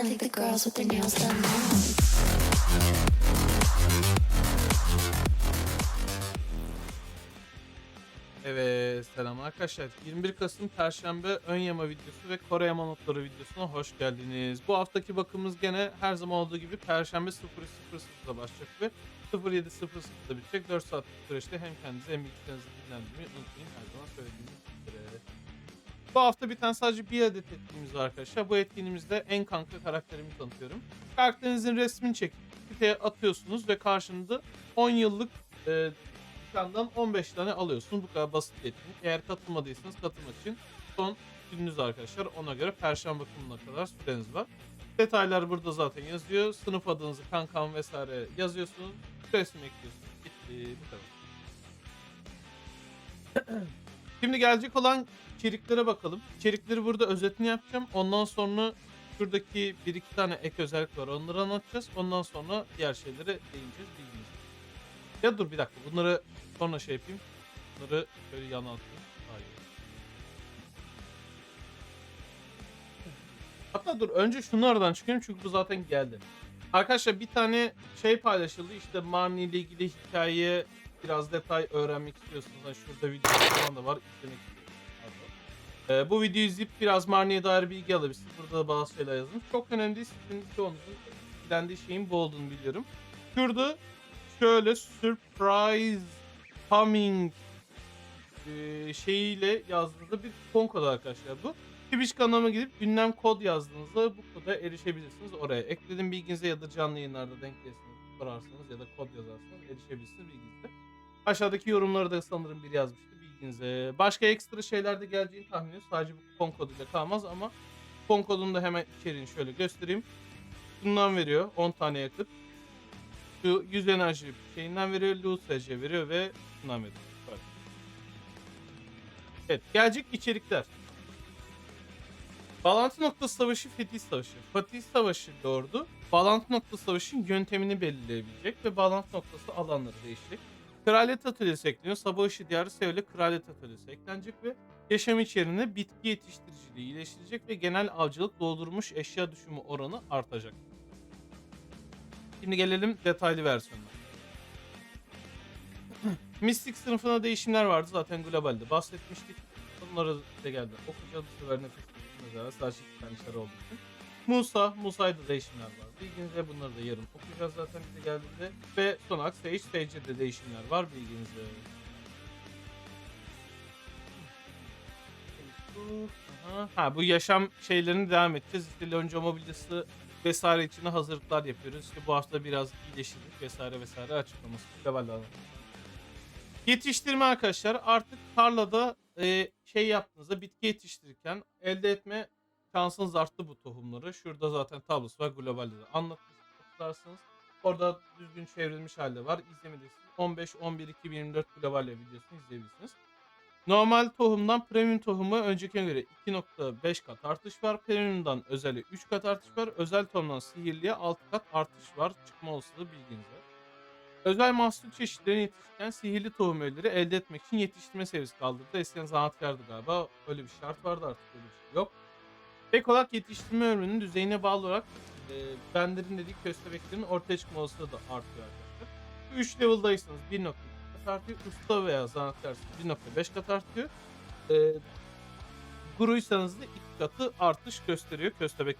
I think. Evet selam arkadaşlar. 21 Kasım Perşembe ön yama videosu ve Kore yama notları videosuna hoş geldiniz. Bu haftaki bakımımız gene her zaman olduğu gibi Perşembe 03.00'da başlayacak ve 07.00'da bitecek. 4 saatlik süreçte hem kendinizi hem bilgisayarınızı dinlendirmeyi unutmayın. Her zaman söylediğimiz. Bu hafta bir tane sadece bir adet etkinliğimiz var arkadaşlar. Bu etkinliğimizde en kanka karakterimi tanıtıyorum. Karakterinizin resmini çekip siteye atıyorsunuz ve karşında 10 yıllık e, dükkandan 15 tane alıyorsunuz. Bu kadar basit bir etkinlik. Eğer katılmadıysanız katılmak için son gününüz arkadaşlar. Ona göre perşembe bakımına kadar süreniz var. Detaylar burada zaten yazıyor. Sınıf adınızı, kankam vesaire yazıyorsunuz. Resim ekliyorsunuz. Bitti. Bu kadar. Şimdi gelecek olan içeriklere bakalım. İçerikleri burada özetini yapacağım. Ondan sonra şuradaki bir iki tane ek özellik var. Onları anlatacağız. Ondan sonra diğer şeylere değineceğiz. Bilginiz. Ya dur bir dakika. Bunları sonra şey yapayım. Bunları şöyle yana atayım. Hayır. Hatta dur önce şunlardan çıkayım çünkü bu zaten geldi. Arkadaşlar bir tane şey paylaşıldı. İşte Marnie ile ilgili hikaye biraz detay öğrenmek istiyorsunuz. Hani şurada video falan da var. İzlemek. Ee, bu videoyu izleyip biraz Marnie'ye dair bilgi alabilirsiniz. Burada da bazı şeyler yazılmış. Çok önemli değil. Sizin çoğunuzun ilgilendiği şeyin bu olduğunu biliyorum. Şurada şöyle surprise coming e, şeyiyle yazdığınızda bir kupon kodu arkadaşlar bu. Twitch kanalıma gidip ünlem kod yazdığınızda bu koda erişebilirsiniz. Oraya ekledim bilginize ya da canlı yayınlarda denk gelirsiniz sorarsanız ya da kod yazarsanız erişebilirsiniz bilginize. Aşağıdaki yorumları da sanırım biri yazmıştı bilginize. Başka ekstra şeyler de geleceğini tahmin ediyorum. Sadece bu kupon koduyla kalmaz ama kupon kodunu da hemen içeriğini şöyle göstereyim. Bundan veriyor 10 tane yakıt. Şu 100 enerji şeyinden veriyor, SC veriyor ve bundan veriyor. Evet, gelecek içerikler. Bağlantı noktası savaşı Fetih Savaşı. Fatih Savaşı Lord'u bağlantı noktası savaşın yöntemini belirleyebilecek ve bağlantı noktası alanları değişecek. Kraliyet Atölyesi ekleniyor. Sabah Diyarı Sevil'e Kraliyet Atölyesi eklenecek ve yaşam içerisinde bitki yetiştiriciliği iyileştirecek ve genel avcılık doldurmuş eşya düşümü oranı artacak. Şimdi gelelim detaylı versiyonuna. Mystic sınıfına değişimler vardı zaten globalde bahsetmiştik. Bunları da geldi. Okuyacağız bu sefer nefes sadece iki tane işler olduğu için. Musa, Musa'yda değişimler var. Bilginize bunları da yarın okuyacağız zaten bize geldiğinde. Ve son olarak Sage, Sage'de değişimler var bilginize. Aha. Ha bu yaşam şeylerini devam edeceğiz. İşte Lonca mobilyası vesaire için hazırlıklar yapıyoruz. İşte bu hafta biraz iyileştirdik vesaire vesaire açıklaması. Alalım. Yetiştirme arkadaşlar artık tarlada e, şey yaptığınızda bitki yetiştirirken elde etme şansınız arttı bu tohumları. Şurada zaten tablosu var globalde de anlatmış hatırlarsınız. Orada düzgün çevrilmiş halde var. İzlemediyseniz 15 11 2024 global videosunu izleyebilirsiniz. Normal tohumdan premium tohumu öncekine göre 2.5 kat artış var. Premium'dan özele 3 kat artış var. Özel tohumdan sihirliye 6 kat artış var. Çıkma olasılığı bilginize. Özel mahsul çeşitlerini yetiştiren sihirli tohum öğeleri elde etmek için yetiştirme seviyesi kaldırdı. Eskiden zanaatkardı galiba. Öyle bir şart vardı artık öyle bir şey yok. Ek olarak yetiştirme ömrünün düzeyine bağlı olarak e, benderin dediği köstebeklerin ortaya çıkma olasılığı da artıyor arkadaşlar. 3 level'daysanız 1.2 kat artıyor. Usta veya zanaatkarsanız 1.5 kat artıyor. E, guruysanız da 2 katı artış gösteriyor köstebek.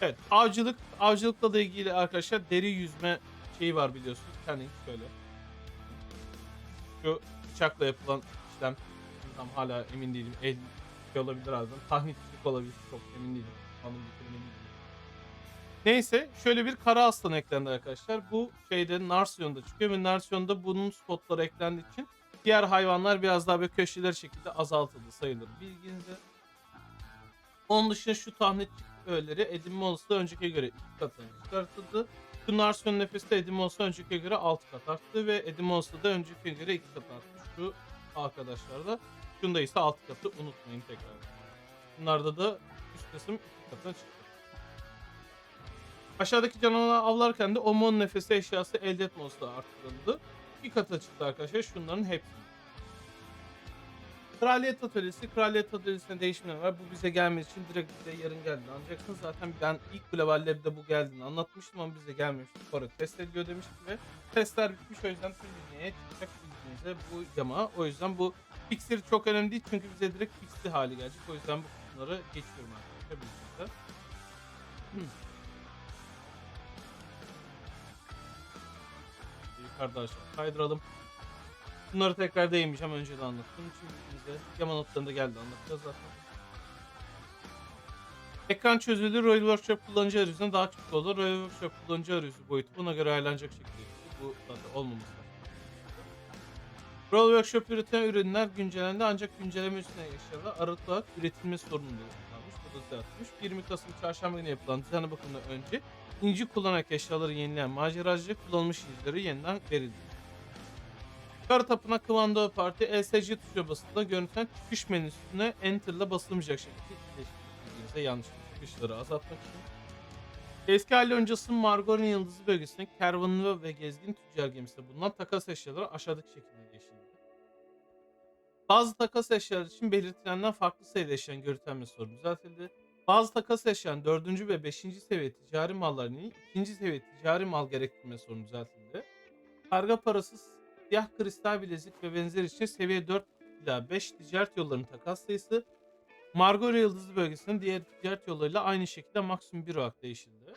Evet avcılık. Avcılıkla da ilgili arkadaşlar deri yüzme şeyi var biliyorsunuz. Canning şöyle. Şu bıçakla yapılan işlem tam hala emin değilim. El şey olabilir ağzım. Tahnitçilik olabilir. Çok emin değilim. Anım emin. Neyse şöyle bir kara aslan eklendi arkadaşlar. Bu şeyde Narsiyon'da çıkıyor ve Narsiyon'da bunun spotları eklendiği için diğer hayvanlar biraz daha böyle köşeler şekilde azaltıldı sayılır bilginize. Onun dışında şu tahnitçik öğeleri edinme olasılığı önceki göre iki katına çıkartıldı. Şu Narsiyon nefeste edinme olasılığı önceki göre 6 kat arttı ve edinme olasılığı da önceki göre 2 kat arttı. Şu arkadaşlar da Şunda ise alt katı unutmayın tekrar. Bunlarda da üst kısım iki katına çıktı. Aşağıdaki canavarları avlarken de Omon nefesi eşyası elde etme olasılığı arttırıldı. Bir kata çıktı arkadaşlar şunların hepsi. Kraliyet Atölyesi, Kraliyet Atölyesi'ne değişimler var. Bu bize gelmesi için direkt bize yarın geldi. Ancak zaten ben ilk Global Lab'de bu geldiğini anlatmıştım ama bize gelmemişti. Sonra test ediliyor demiştim ve testler bitmiş o yüzden tüm dünyaya çıkacak bildiğinizde bu yama. O yüzden bu Pixel çok önemli değil çünkü bize direkt Pixel hali gelecek. O yüzden bu kısımları geçiyorum arkadaşlar. Hmm. Yukarıda aşağı kaydıralım. Bunları tekrar değinmeyeceğim. Önce de anlattım. Çünkü bize yama notlarında geldi anlatacağız zaten. Ekran çözünürlüğü Royal Workshop kullanıcı arayüzünden daha küçük olur. Royal Workshop kullanıcı arayüzü boyutu buna göre ayarlanacak şekilde. Bu zaten olmaması Royal Workshop üretilen ürünler güncellendi ancak güncelleme üstüne yaşadı. Aralıklı üretilme sorunu yaşanmış. Bu da düzeltmiş. 20 Kasım çarşamba günü yapılan düzenli bakımdan önce inci kullanarak eşyaları yenileyen maceracı kullanılmış incileri yeniden verildi. Kara tapınak Commando Parti ESC tuşuna basıldığında görüntülen çıkış menüsüne Enter ile basılmayacak şekilde iyileştirildiğinizde yanlış çıkışları azaltmak için. Eski hali öncesi Margorin Yıldızı bölgesindeki kervanlı ve gezgin tüccar gemisinde bulunan takas eşyaları aşağıdaki şekilde değiştirildi. Bazı takas eşyalar için belirtilenden farklı sayıda eşyanın görüntülenme sorunu düzeltildi. Bazı takas eşyanın 4. ve 5. seviye ticari mallarının 2. seviye ticari mal gerektirme sorunu düzeltildi. Karga parası, siyah kristal bilezik ve benzeri için seviye 4 ila 5 ticaret yollarının takas sayısı Margora Yıldızı bölgesinin diğer ticaret yollarıyla aynı şekilde maksimum 1 olarak değişildi.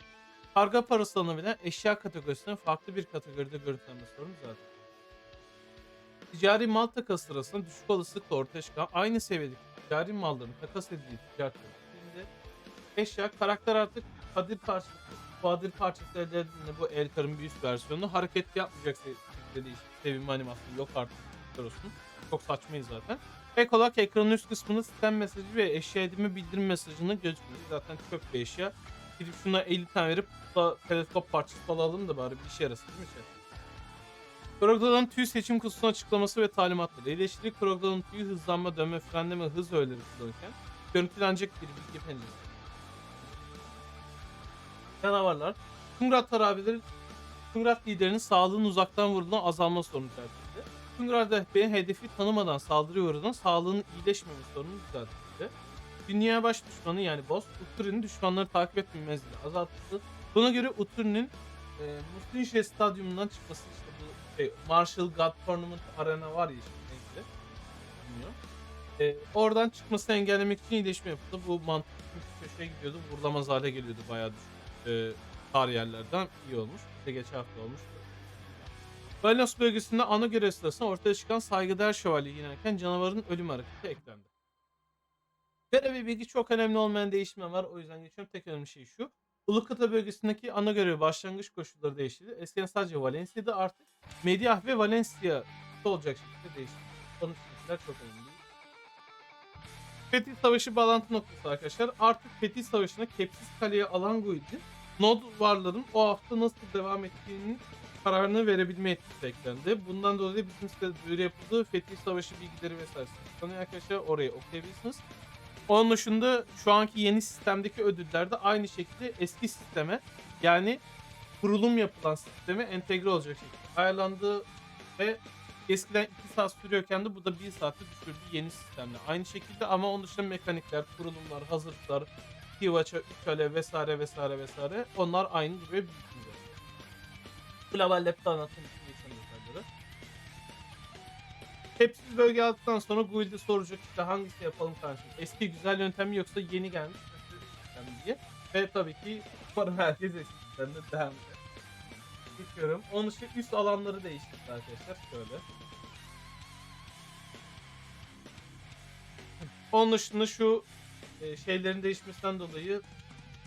Karga parası alınabilen eşya kategorisinin farklı bir kategoride görüntülenme sorunu zaten. Ticari mal takası sırasında düşük olasılıkla ortaya çıkan aynı seviyedeki ticari malların takas edildiği ticaret yollarında eşya karakter artık kadir parçası, kadir parçası elde edildiğinde bu Elkar'ın bir üst versiyonu hareket yapmayacak şekilde değişik sevim animasyonu yok artık olsun. Çok saçmayız zaten. Ek olarak ekranın üst kısmında sistem mesajı ve eşya edinme bildirim mesajını gözükmüyor. Zaten çöp bir eşya. Gidip şuna 50 tane verip da teleskop parçası falan alalım da bari bir işe yarasın değil mi şey? Krogdal'ın tüy seçim kutusunun açıklaması ve talimatları. İyileştiri Krogdal'ın tüyü hızlanma, dönme, frenleme, hız öğeleri kullanırken görüntülenecek bir bilgi penceresi. Canavarlar. Tungrat harabeleri Tungrat liderinin sağlığının uzaktan vurulan azalma sorunu düzeltildi. Tungrat rehberin hedefi tanımadan saldırıya uğradan sağlığının iyileşmeme sorunu düzeltildi. Dünya baş düşmanı yani boss, Uturi'nin düşmanları takip etme menzili azaltıldı. Buna göre Uturi'nin e, Muslinşe stadyumundan çıkması işte şey, Marshall God Tournament Arena var ya işte neyse. Bilmiyorum. E, oradan çıkmasını engellemek için iyileşme yapıldı. Bu mantıklı bir köşeye gidiyordu. Vurulamaz hale geliyordu bayağı. E, tar yerlerden iyi olmuş. De geçen hafta olmuştu. Balanos bölgesinde ana görev sırasında ortaya çıkan saygıdeğer şövalye yenerken canavarın ölüm hareketi eklendi. Görev ve bilgi çok önemli olmayan değişimler var. O yüzden geçiyorum. Tek önemli şey şu. Ulukata bölgesindeki ana görev başlangıç koşulları değişti. Eskiden sadece Valencia'da artık Mediah ve Valencia olacak şekilde değişti. İçin çok önemli. Fetih Savaşı bağlantı noktası arkadaşlar. Artık Fetih Savaşı'na Kepsiz Kale'ye alan Guild'in Nod varların o hafta nasıl devam ettiğinin kararını verebilme etkisi eklendi. Bundan dolayı bizim sitede duyuru yapıldı. Fetih Savaşı bilgileri vesaire sanıyor arkadaşlar. Orayı okuyabilirsiniz. Onun dışında şu anki yeni sistemdeki ödüller de aynı şekilde eski sisteme yani kurulum yapılan sisteme entegre olacak şekilde ayarlandı ve eskiden 2 saat sürüyorken de bu da 1 saate düşürdü yeni sistemle. Aynı şekilde ama onun dışında mekanikler, kurulumlar, hazırlıklar, Kivaça, Ükale vesaire vesaire vesaire onlar aynı duruyor Global geçen detayları. Hepsi bölge aldıktan sonra Guild'e soracak işte hangisi yapalım kardeşim. Eski güzel yöntem mi yoksa yeni gelmiş diye. Ve tabii ki umarım herkes eski sistemde devam eder. Onun için üst alanları değiştirdi arkadaşlar. Şöyle. Onun dışında şu e, şeylerin değişmesinden dolayı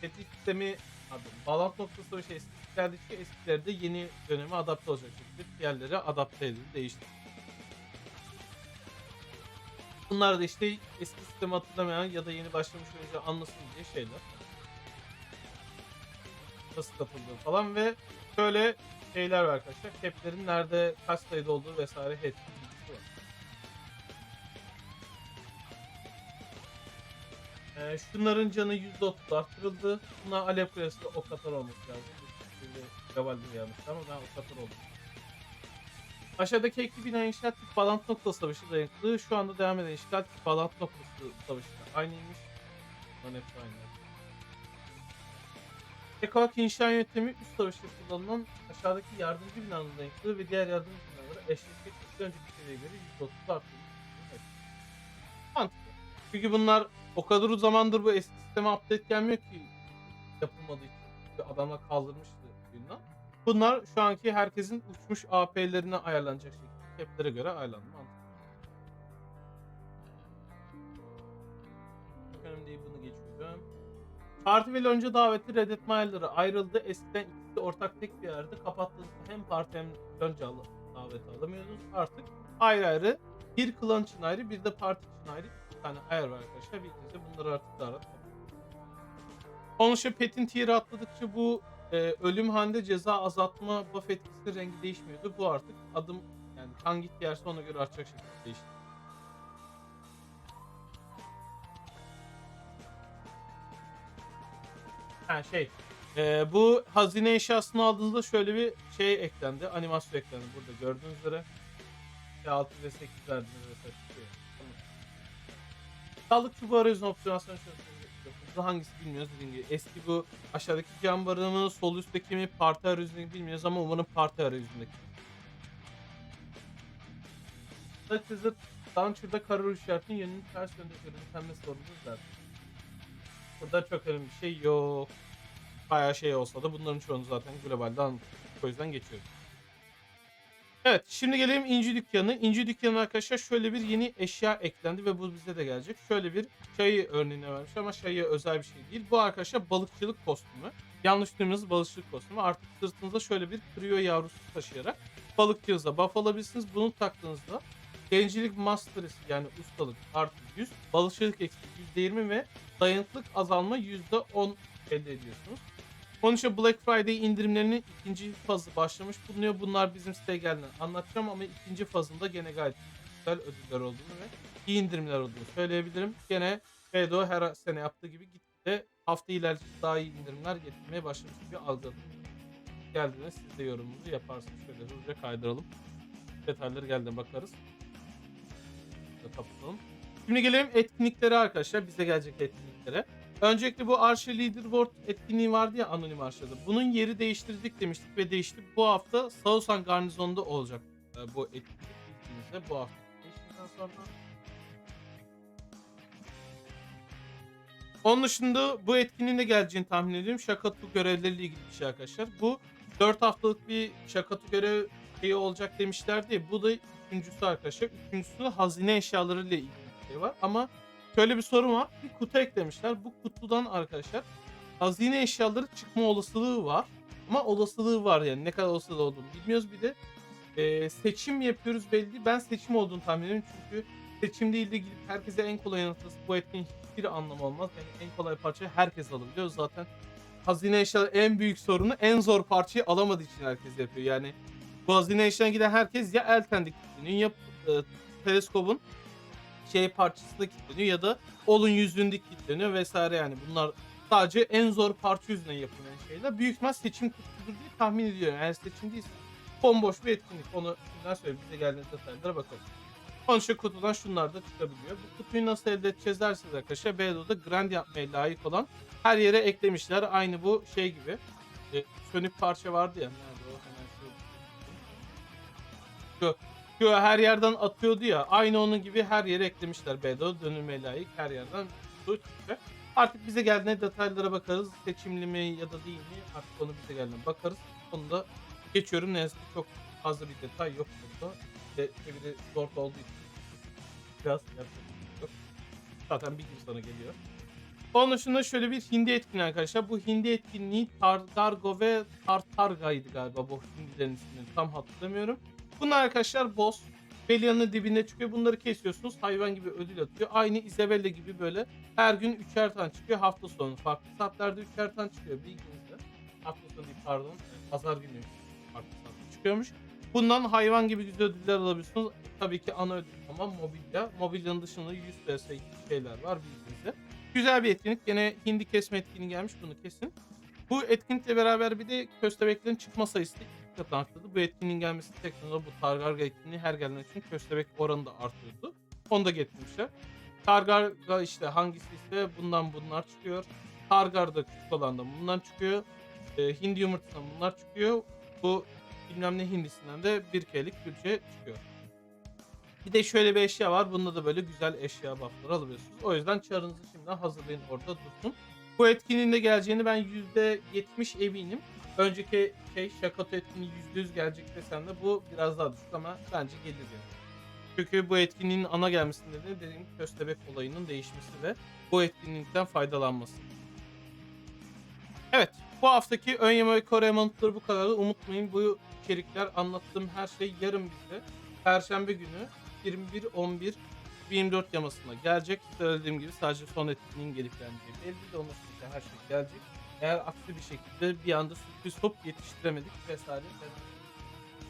fetih sistemi pardon, bağlantı noktası ve şey eskilerdeki eskileri de yeni döneme adapte olacak şekilde diğerleri adapte edildi, değişti. Bunlar da işte eski sistemi hatırlamayan ya da yeni başlamış oyuncu anlasın diye şeyler. Nasıl katıldığı falan ve şöyle şeyler var arkadaşlar. Cap'lerin nerede kaç sayıda olduğu vesaire hepsi var. Ee, şunların canı %30 arttırıldı. Buna alev kulesi de ok atar olması lazım. Şimdi yanlış ama ben ok atar oldum. Aşağıdaki ekli bina inşaat tip bağlantı noktası savaşı dayanıklı. Şu anda devam eden işgal tip bağlantı noktası savaşı aynıymış. Bunların hepsi aynı. Ekoak inşa yöntemi üst savaşta kullanılan aşağıdaki yardımcı binanın dayanıklılığı ve diğer yardımcı binalara eşleşmek bir önceki seviyeye göre %30 arttırılmış. Evet. Mantıklı. Çünkü bunlar o kadar uzun zamandır bu eski sisteme update gelmiyor ki yapılmadığı için. Adamlar kaldırmıştı. Bunlar şu anki herkesin uçmuş AP'lerine ayarlanacak şekilde caplere göre ayarlandı. Önemli değil bunu geçiyorum. Parti ve lonca daveti reddetme ayarları ayrıldı. Eskiden ikisi ortak tek bir yerde kapattığınızda hem parti hem lonca al- daveti alamıyordunuz. Artık ayrı ayrı bir klan için ayrı bir de parti için ayrı iki tane ayar var arkadaşlar. Bildiğinizde bunları artık daha rahat. Onun için petin tier'i atladıkça bu e, ölüm halinde ceza azaltma buff etkisinin rengi değişmiyordu. Bu artık adım yani kan git yerse ona göre artacak şekilde değişti. Ha şey e, bu hazine eşyasını aldığınızda şöyle bir şey eklendi. Animasyon eklendi burada gördüğünüz üzere. 6 ve 8 verdiniz. Tamam. Sağlık çubuğu arayüzün opsiyonasyon şöyle yapıldı. Hangisi bilmiyoruz dediğim gibi. Eski bu aşağıdaki cam barığı mı, sol üstteki mi, parti arayüzünü bilmiyoruz ama umarım parti arayüzündeki. Dark Desert Launcher'da karar işaretinin yönünün ters yönde görünmesi sorumludur zaten. Burada çok önemli bir şey yok. Bayağı şey olsa da bunların çoğunu zaten globalde. O yüzden geçiyoruz. Evet şimdi gelelim İnci Dükkanı. İnci Dükkanı arkadaşlar şöyle bir yeni eşya eklendi ve bu bize de gelecek. Şöyle bir çayı örneğine vermiş ama çayı özel bir şey değil. Bu arkadaşlar balıkçılık kostümü. Yanlış duymadığınız balıkçılık kostümü. Artık sırtınızda şöyle bir kriyo yavrusu taşıyarak balıkçınıza buff alabilirsiniz. Bunu taktığınızda Gençlik Master'ı yani ustalık artı 100, balıkçılık eksi %20 ve dayanıklık azalma %10 elde ediyorsunuz. İçin Black Friday indirimlerinin ikinci fazı başlamış bulunuyor. Bunlar bizim siteye geldiğinde anlatacağım ama ikinci fazında gene gayet güzel ödüller olduğunu ve iyi indirimler olduğunu söyleyebilirim. Gene BDO her sene yaptığı gibi gitgide hafta ilerledikçe daha iyi indirimler getirmeye başlamış gibi algıladım. Geldiğinde siz de yorumunuzu yaparsınız. Şöyle hızlıca kaydıralım. Detayları geldiğinde bakarız. Kapatalım. Şimdi gelelim etkinliklere arkadaşlar. Bize gelecek etkinliklere. Öncelikle bu Archer Leaderboard etkinliği vardı ya anonim Archer'da. Bunun yeri değiştirdik demiştik ve değişti. Bu hafta Sausan Garnizon'da olacak e, bu etkinlik bildiğinizde bu hafta sonra. Onun dışında bu etkinliğin de geleceğini tahmin ediyorum. Şakatu görevleriyle ilgili bir şey arkadaşlar. Bu 4 haftalık bir Şakatu görev şeyi olacak demişlerdi. ya, Bu da üçüncüsü arkadaşlar. Üçüncüsü hazine eşyalarıyla ilgili bir şey var. Ama şöyle bir sorun var. Bir kutu eklemişler. Bu kutudan arkadaşlar hazine eşyaları çıkma olasılığı var. Ama olasılığı var yani. Ne kadar olasılığı olduğunu bilmiyoruz. Bir de e, seçim yapıyoruz belli. Ben seçim olduğunu tahmin ediyorum. Çünkü seçim değil de gidip herkese en kolay yanıtlasın. Bu etkinliğin hiçbir anlamı olmaz. Yani en kolay parçayı herkes alabiliyor. Zaten hazine eşyaları en büyük sorunu en zor parçayı alamadığı için herkes yapıyor. Yani bu hazine eşyalarına giden herkes ya Elten'de kilitleniyor ya e, teleskopun şey parçasında kilitleniyor ya da Ol'un yüzüğünde kilitleniyor vesaire yani bunlar sadece en zor parça yüzünden yapılan şeyler. Büyük ihtimal seçim kutusudur diye tahmin ediyorum. Eğer seçim değilse bomboş bir etkinlik. Onu şimdiden söyleyeyim. Bize geldiğinde detaylara bakalım. İçin kutudan şunlar da çıkabiliyor. Bu kutuyu nasıl elde edeceğiz derseniz arkadaşlar BDO'da grand yapmaya layık olan her yere eklemişler. Aynı bu şey gibi. E, sönük parça vardı ya. Nerede o? Hemen şu. Şu, şu her yerden atıyordu ya. Aynı onun gibi her yere eklemişler. BDO dönülmeye layık her yerden su. Artık bize geldiğinde detaylara bakarız. Seçimli mi ya da değil mi? Artık onu bize geldiğinde bakarız. Onu da geçiyorum. Ne yazık ki çok fazla bir detay yok burada. Ve çeviri zor olduğu için biraz şey yok. Zaten bir gün sonra geliyor. Onun dışında şöyle bir hindi etkinliği arkadaşlar. Bu hindi etkinliği Tardargo ve Tartarga'ydı galiba bu hindilerin ismini tam hatırlamıyorum. Bunlar arkadaşlar boss. Belian'ın dibinde çıkıyor. Bunları kesiyorsunuz. Hayvan gibi ödül atıyor. Aynı Isabella gibi böyle her gün üçer tane çıkıyor. Hafta sonu farklı saatlerde üçer tane çıkıyor. Bilginizde. Hafta sonu değil pardon. Pazar günü farklı saatte çıkıyormuş. Bundan hayvan gibi güzel ödüller alabiliyorsunuz. Tabii ki ana ödül ama mobilya. Mobilyanın dışında 100 PS şeyler var bildiğinizde. Güzel bir etkinlik. Gene hindi kesme etkinliği gelmiş. Bunu kesin. Bu etkinlikle beraber bir de köstebeklerin çıkma sayısı katı arttırdı. Bu etkinliğin gelmesi tek bu Targarga etkinliği her gelen için köstebek oranı da artıyordu. Onu da getirmişler. Targarga işte hangisi ise bundan bunlar çıkıyor. Targar'da küçük olan da bundan çıkıyor. Ee, hindi yumurtasından bunlar çıkıyor. Bu bilmem ne hindisinden de bir kelik külçe çıkıyor. Bir de şöyle bir eşya var. Bunda da böyle güzel eşya buff'ları alabiliyorsunuz. O yüzden çarınızı şimdiden hazırlayın orada dursun. Bu etkinliğin geleceğini ben %70 eminim. Önceki şey Şakato etkinliği %100 gelecek desem de bu biraz daha düşük ama bence gelir yani. Çünkü bu etkinliğin ana gelmesinin nedeni dediğim köstebek olayının değişmesi ve bu etkinlikten faydalanması. Evet bu haftaki ön yeme ve Kore mantıkları bu kadar. Unutmayın bu içerikler anlattığım her şey yarın bize Perşembe günü 21.11 24 yamasına gelecek. Söylediğim gibi sadece son etkinliğin gelip gelmeyeceği belli de onun her şey gelecek. Eğer aksi bir şekilde bir anda sürpriz hop yetiştiremedik vesaire.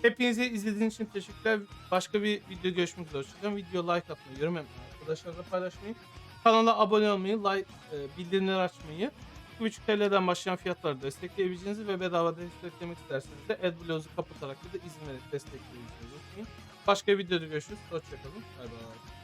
Hepinize izlediğiniz için teşekkürler. Başka bir video görüşmek üzere. Hoşçakalın. Video like atmayı, yorum yapmayı, arkadaşlarla paylaşmayı, kanala abone olmayı, like, e, bildirimleri açmayı, 2,5 TL'den başlayan fiyatları destekleyebileceğinizi ve bedava desteklemek isterseniz de AdBlocks'u kapatarak da izin verip destekleyebileceğinizi unutmayın. Başka bir videoda görüşürüz. Hoşçakalın. Bay bay.